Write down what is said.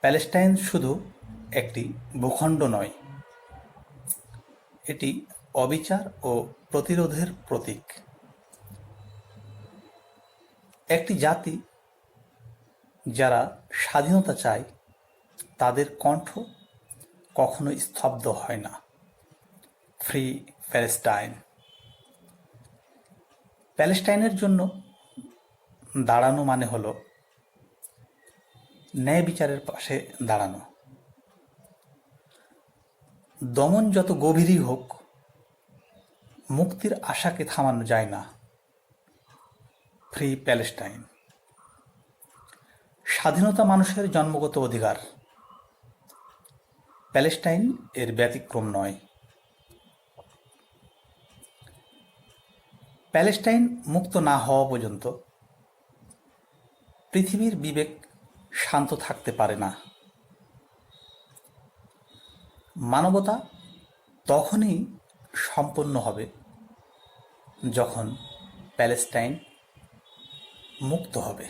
Palestine শুধু একটি ভূখণ্ড নয়, এটি অবিচার ও প্রতিরোধের প্রতীক। একটি জাতি যারা স্বাধীনতা চায়, তাদের কণ্ঠ কখনো স্তব্ধ হয় না। Free Palestine. প্যালেস্টাইনের জন্য দাঁড়ানো মানে হলো ন্যায় বিচারের পাশে দাঁড়ানো। দমন যত গভীরই হোক, মুক্তির আশাকে থামানো যায় না। Free Palestine. স্বাধীনতা মানুষের জন্মগত অধিকার। প্যালেস্টাইন এর ব্যতিক্রম নয়। প্যালেস্টাইন মুক্ত না হওয়া পর্যন্ত পৃথিবীর বিবেক শান্ত থাকতে পারে না। মানবতা তখনই সম্পন্ন হবে যখন প্যালেস্টাইন মুক্ত হবে।